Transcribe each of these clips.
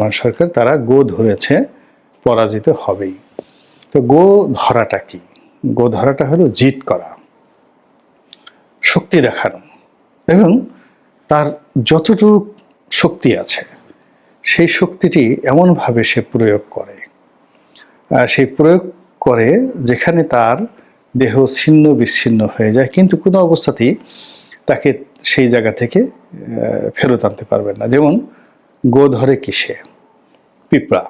বর্তমান সরকার তারা গো ধরেছে, পরাজিত হবেই। তো গো ধরাটা কি? গো ধরাটা হলো জিত করা, শক্তি দেখানো এবং তার যতটুকু শক্তি আছে, সেই শক্তিটি এমনভাবে সে প্রয়োগ করে। সেই প্রয়োগ করে যেখানে তার দেহ ছিন্ন বিচ্ছিন্ন হয়ে যায়, কিন্তু কোনো অবস্থাতেই তাকে সেই জায়গা থেকে ফেরত আনতে পারবেন না। যেমন গো ধরে কিসে পিঁপড়া।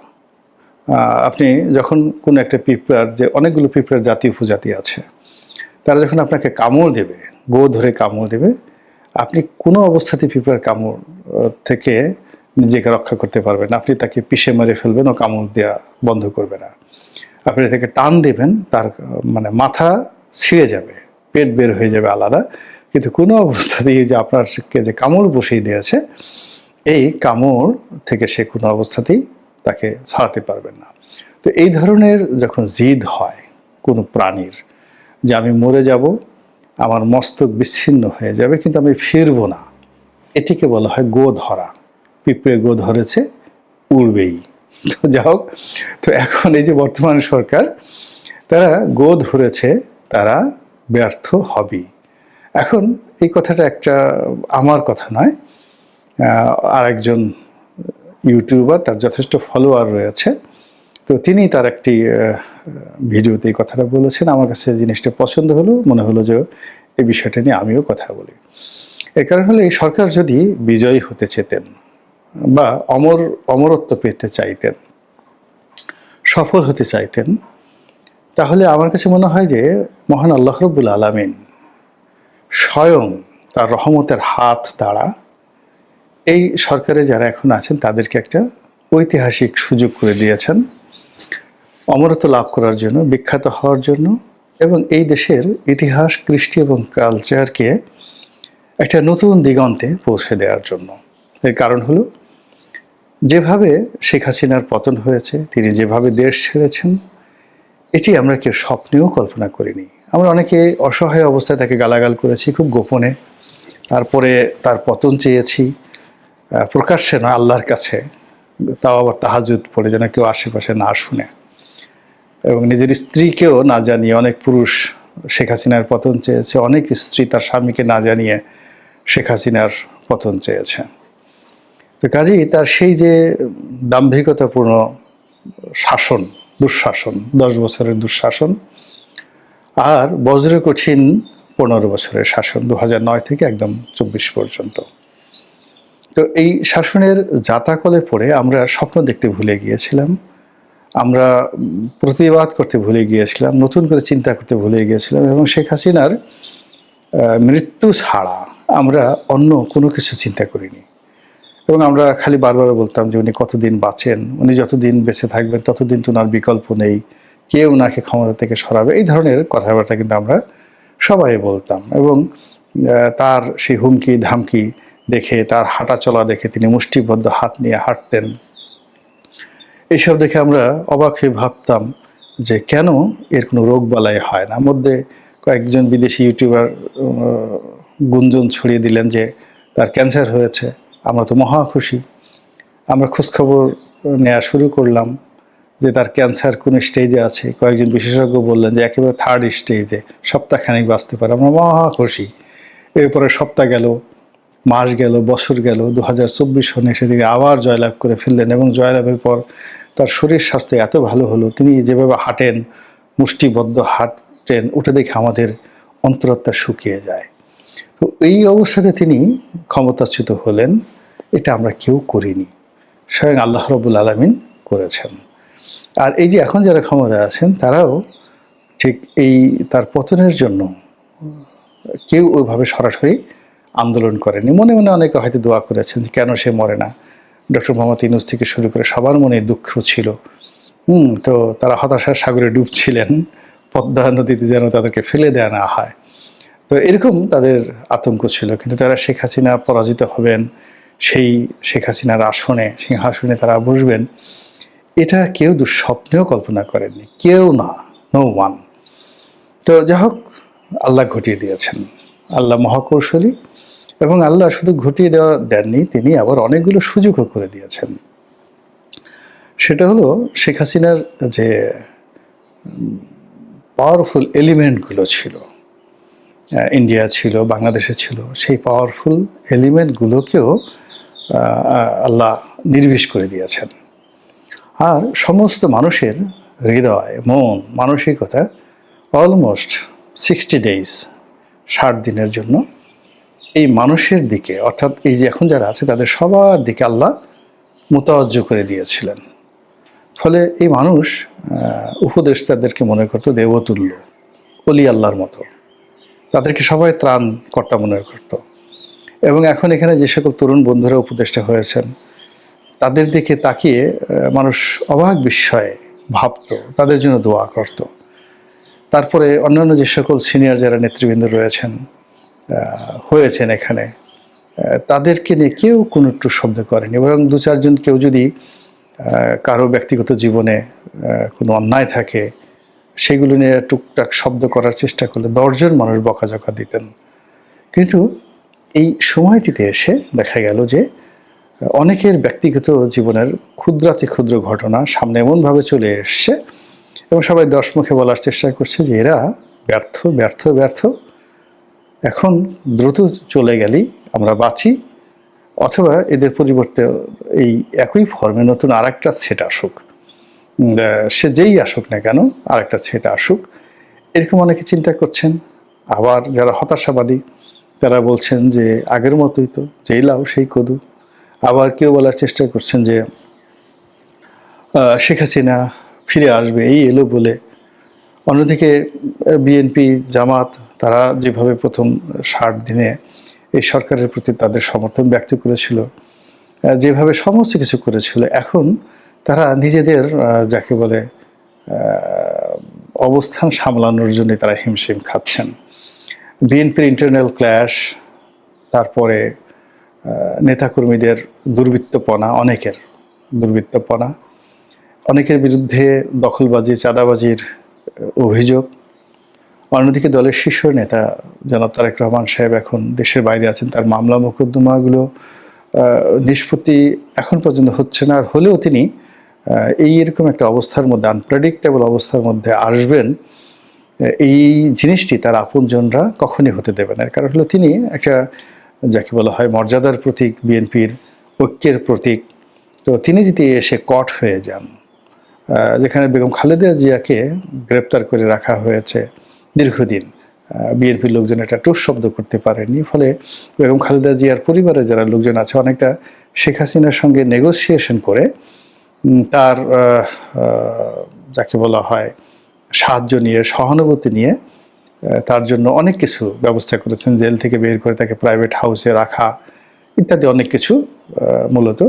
আপনি যখন কোনো একটা পিঁপড়ার যে অনেকগুলো পিঁপড়ার জাতি উপজাতি আছে, তারা যখন আপনাকে কামড় দেবে, গো ধরে কামড় দেবে, আপনি কোনো অবস্থাতে পিঁপড়ার কামড় থেকে নিজেকে রক্ষা করতে পারবেন। আপনি তাকে পিষে মেরে ফেলবেন ও কামড় দেওয়া বন্ধ করবে না। আপনি তাকে টান দেবেন, তার মানে মাথা ছিঁড়ে যাবে, পেট বের হয়ে যাবে আলাদা। কিন্তু কোনো অবস্থাতেই যে আপনার যে কামড় বসিয়ে দিয়েছে, এই কামড় থেকে সে কোনো অবস্থাতেই তাকে ছাড়াতে পারবেন না। তো এই ধরনের যখন জিদ হয় কোনো প্রাণীর, যে আমি মরে যাব, আমার মস্তক বিচ্ছিন্ন হয়ে যাবে, কিন্তু আমি ফিরবো না, এটিকে বলা হয় গো ধরা পিঁপড়ে গো ধরেছে, উড়বেই। তো যা হোক, তো এখন এই যে বর্তমান সরকার, তারা গো ধরেছে, তারা ব্যর্থ হবেই। এখন এই কথাটা একটা আমার কথা নয় আরেকজন ইউটিউবার, তার যথেষ্ট ফলোয়ার রয়েছে। তো তিনি তার একটি ভিডিওতে এই কথাটা বলেছেন, আমার কাছে জিনিসটা পছন্দ হলো, মনে হলো যে এই বিষয়টা নিয়ে আমিও কথা বলি। এর কারণ হলো, এই সরকার যদি বিজয়ী হতে চেতেন বা অমর, অমরত্ব পেতে চাইতেন, সফল হতে চাইতেন, তাহলে আমার কাছে মনে হয় যে মহান আল্লাহ রব্বুল আলমিন স্বয়ং তার রহমতের হাত দ্বারা এই সরকারে যারা এখন আছেন, তাদেরকে একটা ঐতিহাসিক সুযোগ করে দিয়েছেন। অমরত্ব লাভ করার জন্য, বিখ্যাত হওয়ার জন্য এবং এই দেশের ইতিহাস, কৃষ্টি এবং কালচারকে একটা নতুন দিগন্তে পৌঁছে দেওয়ার জন্য। এর কারণ হলো, যেভাবে শেখ হাসিনার পতন হয়েছে, তিনি যেভাবে দেশ ছেড়েছেন, এটি আমরা কেউ স্বপ্নেও কল্পনা করিনি। আমরা অনেকে অসহায় অবস্থায় তাকে গালাগাল করেছি, খুব গোপনে। তারপরে তার পতন চেয়েছি প্রকাশ্যে না, আল্লাহর কাছে। তাও আবার তাহাজুদ পড়ে যেন কেউ আশেপাশে না শুনে। এবং নিজের স্ত্রীকেও না জানিয়ে অনেক পুরুষ শেখ হাসিনার পতন চেয়েছে, অনেক স্ত্রী তার স্বামীকে না জানিয়ে শেখ হাসিনার পতন চেয়েছে। তো কাজেই তার সেই যে দাম্ভিকতাপূর্ণ শাসন, দুঃশাসন, দশ বছরের দুঃশাসন, আর বজ্র কঠিন পনেরো বছরের শাসন দু নয় থেকে একদম চব্বিশ পর্যন্ত। তো এই শাসনের জাতাকলে পড়ে আমরা স্বপ্ন দেখতে ভুলে গিয়েছিলাম। আমরা প্রতিবাদ করতে ভুলে গিয়েছিলাম, নতুন করে চিন্তা করতে ভুলে গিয়েছিলাম এবং শেখ হাসিনার মৃত্যু ছাড়া আমরা অন্য কোনো কিছু চিন্তা করিনি। এবং আমরা খালি বারবার বলতাম যে উনি কতদিন বাঁচেন, উনি যতদিন বেঁচে থাকবেন, ততদিন তো ওনার বিকল্প নেই কে ওনাকে ক্ষমতা থেকে সরাবে, এই ধরনের কথাবার্তা কিন্তু আমরা সবাই বলতাম। এবং তার সেই হুমকি, ধামকি দেখে, তার হাঁটা চলা দেখে তিনি মুষ্টিবদ্ধ হাত নিয়ে হাঁটতেন। এইসব দেখে আমরা অবাক হয়ে ভাবতাম যে কেন এর কোনো রোগ বালাই হয় না? মধ্যে কয়েকজন বিদেশি ইউটিউবার গুঞ্জন ছড়িয়ে দিলেন যে তার ক্যান্সার হয়েছে, আমরা তো মহা খুশি। আমরা খোঁজখবর নেওয়া শুরু করলাম যে তার ক্যান্সার কোন স্টেজে আছে। কয়েকজন বিশেষজ্ঞ বললেন যে একেবারে থার্ড স্টেজে সপ্তাহখানেক বাঁচতে পারে, আমরা মহা খুশি। এরপরে সপ্তাহ গেল মাস গেল, বছর গেল দু হাজার চব্বিশ সনে সেদিকে আবার জয়লাভ করে ফেললেন এবং জয়লাভের পর তার শরীর স্বাস্থ্য এত ভালো হলো, তিনি যেভাবে হাঁটেন, মুষ্টিবদ্ধ হাঁটেন ওটা দেখে আমাদের অন্তরাত্মা শুকিয়ে যায়। তো এই অবস্থাতে তিনি ক্ষমতাচ্যুত হলেন, এটা আমরা কেউ করিনি, স্বয়ং আল্লাহ রবুল আলমিন করেছেন। আর এই যে এখন যারা ক্ষমতায় আছেন, তারাও ঠিক এই তার পতনের জন্য কেউ ওইভাবে সরাসরি আন্দোলন করেনি। মনে মনে অনেকে হয়তো দোয়া করেছেন, কেন সে মরে না? ডক্টর মোহাম্মদ ইনুস থেকে শুরু করে সবার মনে দুঃখ ছিল। হুম, তো তারা হতাশার সাগরে ডুবছিলেন, পদ্মা নদীতে যেন তাদেরকে ফেলে দেওয়া না হয়। তো এরকম তাদের আতঙ্ক ছিল, কিন্তু তারা শেখ হাসিনা পরাজিত হবেন, সেই শেখ হাসিনার আসনে, সিংহাসনে তারা বসবেন। এটা কেউ দুঃস্বপ্নেও কল্পনা করেননি, কেউ না নো ওয়ান তো যা হোক, আল্লাহ ঘটিয়ে দিয়েছেন। আল্লাহ মহাকৌশলী এবং আল্লাহ শুধু ঘটিয়ে দেওয়া দেননি, তিনি আবার অনেকগুলো সুযোগও করে দিয়েছেন। সেটা হলো শেখ হাসিনার যে পাওয়ারফুল এলিমেন্টগুলো ছিল ইন্ডিয়া ছিল, বাংলাদেশে ছিল, সেই পাওয়ারফুল এলিমেন্টগুলোকেও আল্লাহ নির্বিষ করে দিয়েছেন। আর সমস্ত মানুষের হৃদয়, মন, মানসিকতা অলমোস্ট সিক্সটি ডেইজ ষাট দিনের জন্য এই মানুষের দিকে, অর্থাৎ এই যে এখন যারা আছে, তাদের সবার দিকে আল্লাহ মোতাবজ্জ করে দিয়েছিলেন। ফলে এই মানুষ উপদেষ্টাদেরকে মনে করতো দেবতুল্য অলি আল্লাহর মতো। তাদেরকে সবাই ত্রাণ কর্তা মনে করত। এবং এখন এখানে যে সকল তরুণ বন্ধুরা উপদেষ্টা হয়েছেন, তাদের দিকে তাকিয়ে মানুষ অবাক বিস্ময়ে ভাবতো, তাদের জন্য দোয়া করত। তারপরে অন্যান্য যে সকল সিনিয়র যারা নেতৃবৃন্দ রয়েছেন হয়েছেন এখানে। তাদেরকে নিয়ে কেউ কোনো একটু শব্দ করেনি। বরং দু চারজন কেউ যদি কারও ব্যক্তিগত জীবনে কোনো অন্যায় থাকে, সেগুলো নিয়ে টুকটাক শব্দ করার চেষ্টা করলে দশজন মানুষ বকাঝকা দিতেন। কিন্তু এই সময়টিতে এসে দেখা গেল যে, অনেকের ব্যক্তিগত জীবনের ক্ষুদ্রাতি ক্ষুদ্র ঘটনা সামনে এমনভাবে চলে এসছে এবং সবাই দশ মুখে বলার চেষ্টা করছে যে, এরা ব্যর্থ ব্যর্থ ব্যর্থ। এখন দ্রুত চলে গেলেই আমরা বাঁচি, অথবা এদের পরিবর্তে এই একই ফর্মে নতুন আর একটা সেট আসুক সে যেই আসুক না কেন আর একটা সেট আসুক। এরকম অনেকে চিন্তা করছেন। আবার যারা হতাশাবাদী, তারা বলছেন যে আগের মতোই তো, যেই লাও সেই কদু। আবার কেউ বলার চেষ্টা করছেন যে শেখ হাসিনা ফিরে আসবে, এই এলো বলে। অন্যদিকে বিএনপি জামাত তারা যেভাবে প্রথম ষাট দিনে এই সরকারের প্রতি তাদের সমর্থন ব্যক্ত করেছিল যেভাবে সমস্ত কিছু করেছিল, এখন তারা নিজেদের যাকে বলে অবস্থান সামলানোর জন্য তারা হিমশিম খাচ্ছেন। বিএনপির ইন্টারনাল ক্ল্যাশ তারপরে নেতাকর্মীদের দুর্বৃত্তপনা, অনেকের দুর্বৃত্তপনা, অনেকের বিরুদ্ধে দখলবাজি, চাঁদাবাজির অভিযোগ অন্যদিকে দলের শীর্ষ নেতা জনাব তারেক রহমান সাহেব এখন দেশের বাইরে আছেন। তার মামলা মোকদ্দমাগুলো নিষ্পত্তি এখন পর্যন্ত হচ্ছে না। আর হলেও তিনি এই এরকম একটা অবস্থার মধ্যে আনপ্রেডিক্টেবল অবস্থার মধ্যে আসবেন এই জিনিসটি তার আপনজনরা কখনই হতে দেবে না। কারণ হলো তিনি একটা, যাকে বলা হয় মর্যাদার প্রতীক, বিএনপির ঐক্যের প্রতীক। তো তিনি যদি এসে কট হয়ে যান যেখানে বেগম খালেদা জিয়াকে গ্রেপ্তার করে রাখা হয়েছে দীর্ঘদিন বিএনপির লোকজন এটা টুস শব্দ করতে পারেনি। ফলে বেগম খালেদা জিয়ার পরিবারে যারা লোকজন আছে, অনেকটা শেখ হাসিনার সঙ্গে নেগোসিয়েশন করে তার যাকে বলা হয়, সাহায্য নিয়ে, সহানুভূতি নিয়ে তার জন্য অনেক কিছু ব্যবস্থা করেছেন। জেল থেকে বের করে তাকে প্রাইভেট হাউসে রাখা ইত্যাদি অনেক কিছু মূলত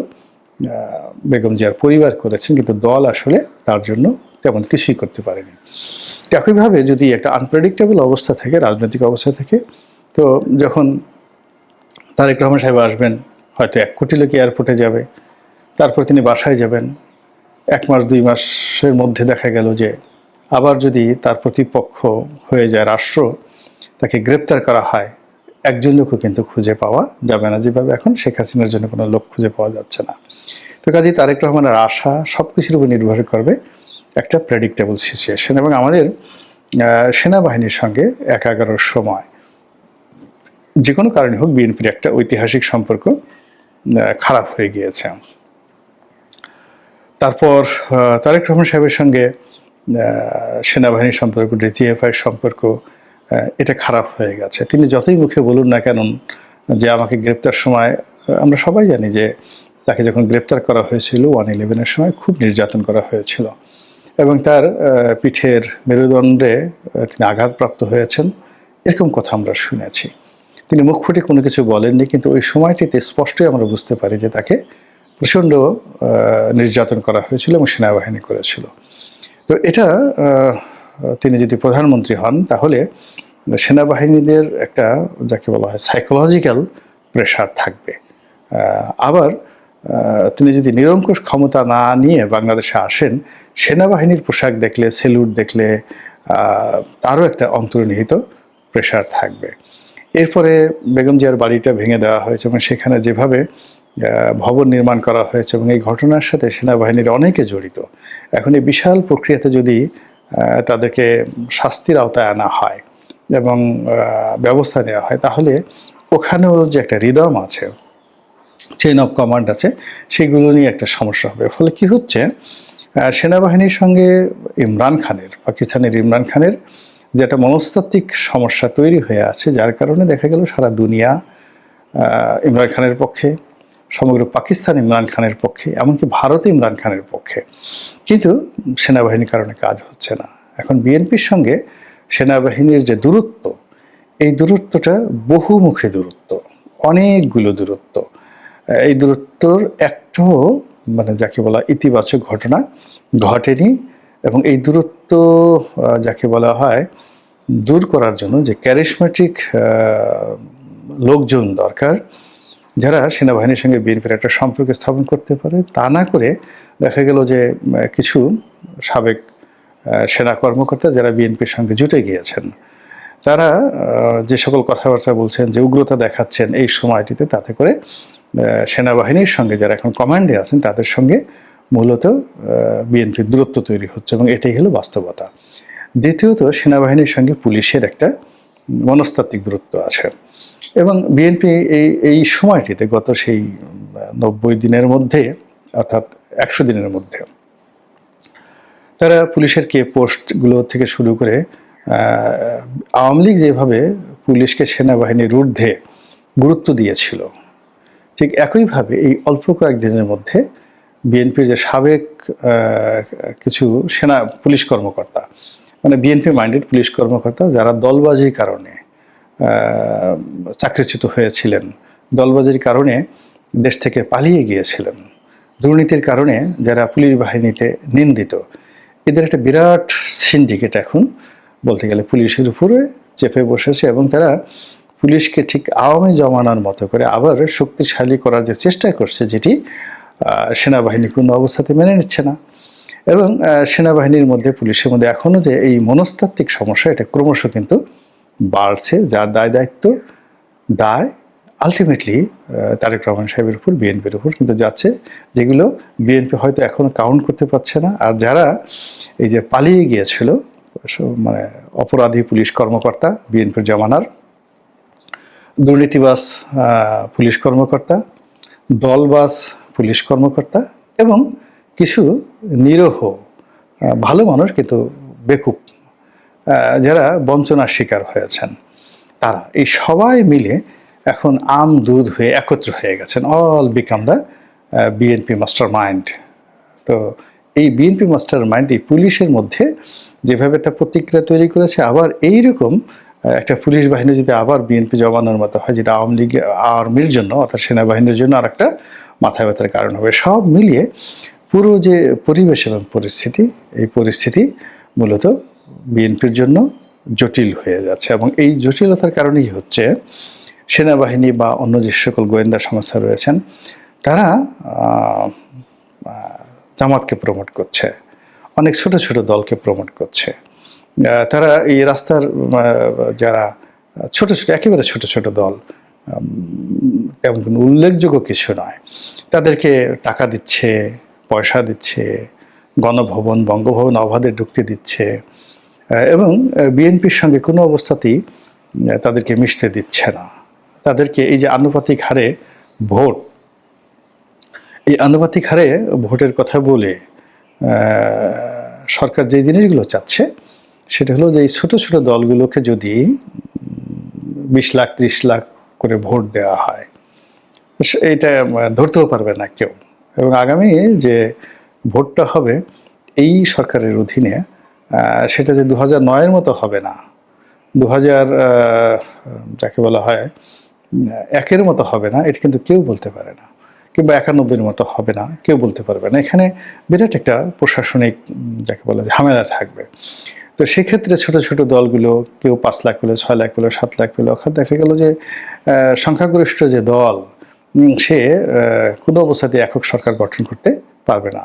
বেগম জিয়ার পরিবার করেছেন। কিন্তু দল আসলে তার জন্য তেমন কিছুই করতে পারেনি। একইভাবে যদি একটা আনপ্রেডিক্টেবল অবস্থা থাকে, রাজনৈতিক অবস্থা থেকে, তো যখন তারেক রহমান সাহেব আসবেন, হয়তো এক কোটি লোক এয়ারপোর্টে যাবে, তারপর তিনি বাসায় যাবেন, এক মাস, দুই মাসের মধ্যে দেখা গেল যে আবার যদি তার প্রতিপক্ষ হয়ে যায় রাষ্ট্র, তাকে গ্রেপ্তার করা হয়, একজন লোকও কিন্তু খুঁজে পাওয়া যাবে না। যেভাবে এখন শেখ হাসিনার জন্য কোনো লোক খুঁজে পাওয়া যাচ্ছে না। তো কাজেই তারেক রহমানের আশা সব কিছুর উপর নির্ভর করবে। একটা প্রেডিক্টেবল সিচুয়েশন এবং আমাদের সেনাবাহিনীর সঙ্গে এক একাগারোর সময়। যে কোনো কারণে হোক বিএনপির একটা ঐতিহাসিক সম্পর্ক খারাপ হয়ে গিয়েছে। তারপর তারেক রহমান সাহেবের সঙ্গে সেনাবাহিনীর সম্পর্ক ডিজিএফআই সম্পর্ক এটা খারাপ হয়ে গেছে। তিনি যতই মুখে বলুন না কেন যে আমাকে গ্রেপ্তার সময় আমরা সবাই জানি যে তাকে যখন গ্রেপ্তার করা হয়েছিল, ওয়ান ইলেভেনের সময় খুব নির্যাতন করা হয়েছিল। এবং তার পিঠের মেরুদণ্ডে তিনি আঘাতপ্রাপ্ত হয়েছেন। এরকম কথা আমরা শুনেছি। তিনি মুখ ফুটে কোনো কিছু বলেননি, কিন্তু ওই সময়টিতে স্পষ্টই আমরা বুঝতে পারি যে তাকে প্রচণ্ড নির্যাতন করা হয়েছিল এবং সেনাবাহিনী করেছিল। তো এটা তিনি যদি প্রধানমন্ত্রী হন, তাহলে সেনাবাহিনীদের একটা, যাকে বলা হয় সাইকোলজিক্যাল প্রেশার থাকবে। আবার তিনি যদি নিরঙ্কুশ ক্ষমতা না নিয়ে বাংলাদেশে আসেন, সেনাবাহিনীর পোশাক দেখলে, সেলুট দেখলে তারও একটা অন্তর্নিহিত প্রেশার থাকবে। এরপরে বেগম জিয়ার বাড়িটা ভেঙে দেওয়া হয়েছে এবং সেখানে যেভাবে ভবন নির্মাণ করা হয়েছে এবং এই ঘটনার সাথে সেনাবাহিনীর অনেকে জড়িত। এখন এই বিশাল প্রক্রিয়াতে যদি তাদেরকে শাস্তির আওতায় আনা হয় এবং ব্যবস্থা নেওয়া হয়, তাহলে ওখানেও যে একটা রিদম আছে চেইন অফ কমান্ড আছে, সেগুলো নিয়ে একটা সমস্যা হবে। ফলে কি হচ্ছে সেনাবাহিনীর সঙ্গে ইমরান খানের, পাকিস্তানের ইমরান খানের যে একটা মনস্তাত্ত্বিক সমস্যা তৈরি হয়ে আছে, যার কারণে দেখা গেল সারা দুনিয়া ইমরান খানের পক্ষে, সমগ্র পাকিস্তান ইমরান খানের পক্ষে, এমনকি ভারত ইমরান খানের পক্ষে। কিন্তু সেনাবাহিনীর কারণে কাজ হচ্ছে না। এখন বিএনপির সঙ্গে সেনাবাহিনীর যে দূরত্ব, এই দূরত্বটা বহুমুখী দূরত্ব, অনেকগুলো দূরত্ব। এই দূরত্বর একটাও মানে যাকে বলা ইতিবাচক ঘটনা ঘটেনি এবং এই দূরত্ব যাকে বলা হয় দূর করার জন্য যে ক্যারিসমেটিক লোকজন দরকার, যারা সেনাবাহিনীর সঙ্গে বিএনপির একটা সম্পর্ক স্থাপন করতে পারে, তা না করে দেখা গেল যে কিছু সাবেক সেনা কর্মকর্তা যারা বিএনপির সঙ্গে জুটে গিয়েছেন, তারা যে সকল কথাবার্তা বলছেন, যে উগ্রতা দেখাচ্ছেন এই সময়টিতে, তাতে করে সেনাবাহিনীর সঙ্গে যারা এখন কমান্ডে আছেন, তাদের সঙ্গে মূলত বিএনপির দূরত্ব তৈরি হচ্ছে এবং এটাই হলো বাস্তবতা। দ্বিতীয়ত, সেনাবাহিনীর সঙ্গে পুলিশের একটা মনস্তাত্ত্বিক দূরত্ব আছে এবং বিএনপি এই এই সময়টিতে গত সেই নব্বই দিনের মধ্যে, অর্থাৎ একশো দিনের মধ্যে, তারা পুলিশের কে পোস্টগুলো থেকে শুরু করে আওয়ামী লীগ যেভাবে পুলিশকে সেনাবাহিনীর ঊর্ধ্বে গুরুত্ব দিয়েছিল ঠিক একইভাবে এই অল্প কয়েকদিনের মধ্যে বিএনপির যে সাবেক কিছু সেনা পুলিশ কর্মকর্তা মানে বিএনপি মাইন্ডেড পুলিশ কর্মকর্তা যারা দলবাজির কারণে চাকরিচ্যুত হয়েছিলেন, দলবাজির কারণে দেশ থেকে পালিয়ে গিয়েছিলেন, দুর্নীতির কারণে যারা পুলিশ বাহিনীতে নিন্দিত, এদের একটা বিরাট সিন্ডিকেট এখন বলতে গেলে পুলিশের উপরে চেপে বসেছে এবং তারা পুলিশকে ঠিক আওয়ামী জমানার মতো করে আবার শক্তিশালী করার যে চেষ্টা করছে, যেটি সেনাবাহিনী কোনো অবস্থাতে মেনে নিচ্ছে না। এবং সেনাবাহিনীর মধ্যে, পুলিশের মধ্যে এখনও যে এই মনস্তাত্ত্বিক সমস্যা, এটা ক্রমশ কিন্তু বাড়ছে, যার দায় দায়িত্ব, দায় আলটিমেটলি তারেক রহমান সাহেবের উপর, বিএনপির উপর কিন্তু যাচ্ছে, যেগুলো বিএনপি হয়তো এখনও কাউন্ট করতে পারছে না। আর যারা এই যে পালিয়ে গিয়েছিল মানে অপরাধী পুলিশ কর্মকর্তা, বিএনপির জমানার দুর্নীতিবাস পুলিশ কর্মকর্তা দলবাস পুলিশ কর্মকর্তা এবং কিছু নিরহ ভালো মানুষ কিন্তু বেকুব যারা বঞ্চনার শিকার হয়েছেন তারা এই সবাই মিলে এখন আম দুধ হয়ে একত্র হয়ে গেছেন। All become the BNP master mind তো এই বিএনপি মাস্টার মাইন্ড এই পুলিশের মধ্যে যেভাবে একটা প্রতিক্রিয়া তৈরি করেছে আবার এইরকম আহ, একটা পুলিশ বাহিনী যদি আবার বিএনপি জমানোর মতো হয়, যেটা আওয়ামী লীগ আর্মির জন্য, অর্থাৎ সেনাবাহিনীর জন্য আর একটা মাথা ব্যথার কারণ হবে। সব মিলিয়ে পুরো যে পরিবেশ এবং পরিস্থিতি, এই পরিস্থিতি মূলত বিএনপির জন্য জটিল হয়ে যাচ্ছে এবং এই জটিলতার কারণেই হচ্ছে সেনাবাহিনী বা অন্য যে সকল গোয়েন্দা সংস্থা রয়েছেন, তারা জামাতকে প্রমোট করছে। অনেক ছোট ছোট দলকে প্রমোট করছে। তারা এই রাস্তার যারা ছোট ছোট, একেবারে ছোট ছোট দল তেমন কোনো উল্লেখযোগ্য কিছু নয়। তাদেরকে টাকা দিচ্ছে, পয়সা দিচ্ছে, গণভবন, বঙ্গভবন অবাধে ঢুকতে দিচ্ছে এবং বিএনপির সঙ্গে কোনো অবস্থাতেই তাদেরকে মিশতে দিচ্ছে না। তাদেরকে এই যে আনুপাতিক হারে ভোট, এই আনুপাতিক হারে ভোটের কথা বলে সরকার যে জিনিসগুলো চাচ্ছে সেটা হলো যে এই ছোট ছোট দলগুলোকে যদি বিশ লাখ, ত্রিশ লাখ করে ভোট দেওয়া হয় এটা ধরতেও পারবে না কেউ। এবং আগামী যে ভোটটা হবে, এই সরকারের অধীনে সেটা যে দু হাজার নয়ের মতো হবে না দু হাজার যাকে বলা হয়, একের মতো হবে না, এটা কিন্তু কেউ বলতে পারে না, কিংবা একানব্বইয়ের মতো হবে না, কেউ বলতে পারবে না। এখানে বিরাট একটা প্রশাসনিক যাকে বলা যায় ঝামেলা থাকবে। তো সেক্ষেত্রে ছোট ছোট দলগুলো, কেউ পাঁচ লাখ পেল ছয় লাখ পেল সাত লাখ পেল অর্থাৎ দেখা গেল যে সংখ্যাগরিষ্ঠ যে দল সে কোনো অবস্থাতে একক সরকার গঠন করতে পারবে না।